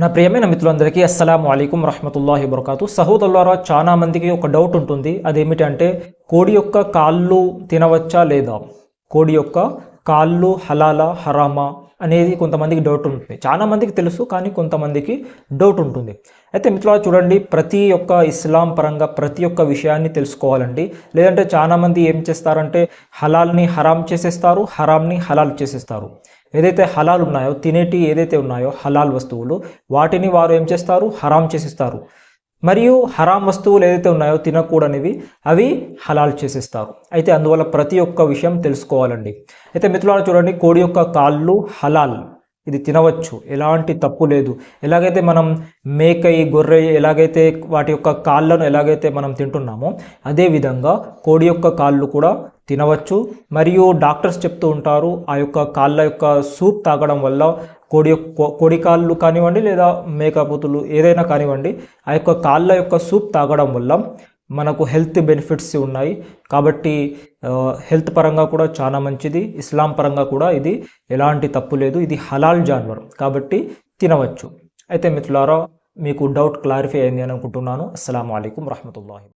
నా ప్రియమైన మిత్రులందరికీ అస్సలం అయికం రహమతుల్లాహి వబర్కాతు. సహోదరులారా చాలా మందికి ఒక డౌట్ ఉంటుంది. అదేమిటంటే కోడి యొక్క కాళ్ళు తినవచ్చా లేదా? కోడి యొక్క కాళ్ళు హలాలా హరామా అనేది కొంతమందికి డౌట్ ఉంటుంది. చాలా మందికి తెలుసు కానీ కొంతమందికి డౌట్ ఉంటుంది. అయితే మిత్రులారా చూడండి ప్రతి ఒక్క ఇస్లాం పరంగా ప్రతి ఒక్క విషయాన్ని తెలుసుకోవాలండి. లేదంటే చాలామంది ఏం చేస్తారంటే హలాల్ని హరాం చేసేస్తారు హరాంని హలాల్ చేసేస్తారు. ఏదైతే హలాల్ ఉన్నాయో తినేటి ఏదైతే ఉన్నాయో హలాల్ వస్తువులు వాటిని వారు ఏం చేస్తారు? హరాం చేసిస్తారు. మరియు హరాం వస్తువులు ఏదైతే ఉన్నాయో తినకూడనివి అవి హలాల్ చేసిస్తారు. అయితే అందువల్ల ప్రతి ఒక్క విషయం తెలుసుకోవాలండి. అయితే మిత్రులారా చూడండి కోడి యొక్క కాళ్ళు హలాల్. ఇది తినవచ్చు. ఎలాంటి తప్పు లేదు. ఎలాగైతే మనం మేకై గొర్రె ఎలాగైతే వాటి యొక్క కాళ్ళను ఎలాగైతే మనం తింటున్నామో అదేవిధంగా కోడి యొక్క కాళ్ళు కూడా తినవచ్చు. మరియు డాక్టర్స్ చెప్తూ ఉంటారు ఆ యొక్క కాళ్ళ యొక్క సూప్ తాగడం వల్ల కోడి యొక్క కోడి కాళ్ళు కానివ్వండి లేదా మేకపోతులు ఏదైనా కానివ్వండి ఆ యొక్క కాళ్ళ యొక్క సూప్ తాగడం వల్ల మనకు హెల్త్ బెనిఫిట్స్ ఉన్నాయి. కాబట్టి హెల్త్ పరంగా కూడా చాలా మంచిది ఇస్లాం పరంగా కూడా ఇది ఎలాంటి తప్పు లేదు ఇది హలాల్ జాన్వర్. కాబట్టి తినవచ్చు. అయితే మిత్రులారా మీకు డౌట్ క్లారిఫై అయింది అని అనుకుంటున్నాను. అస్సలం అయికం రహమతుల్లాహి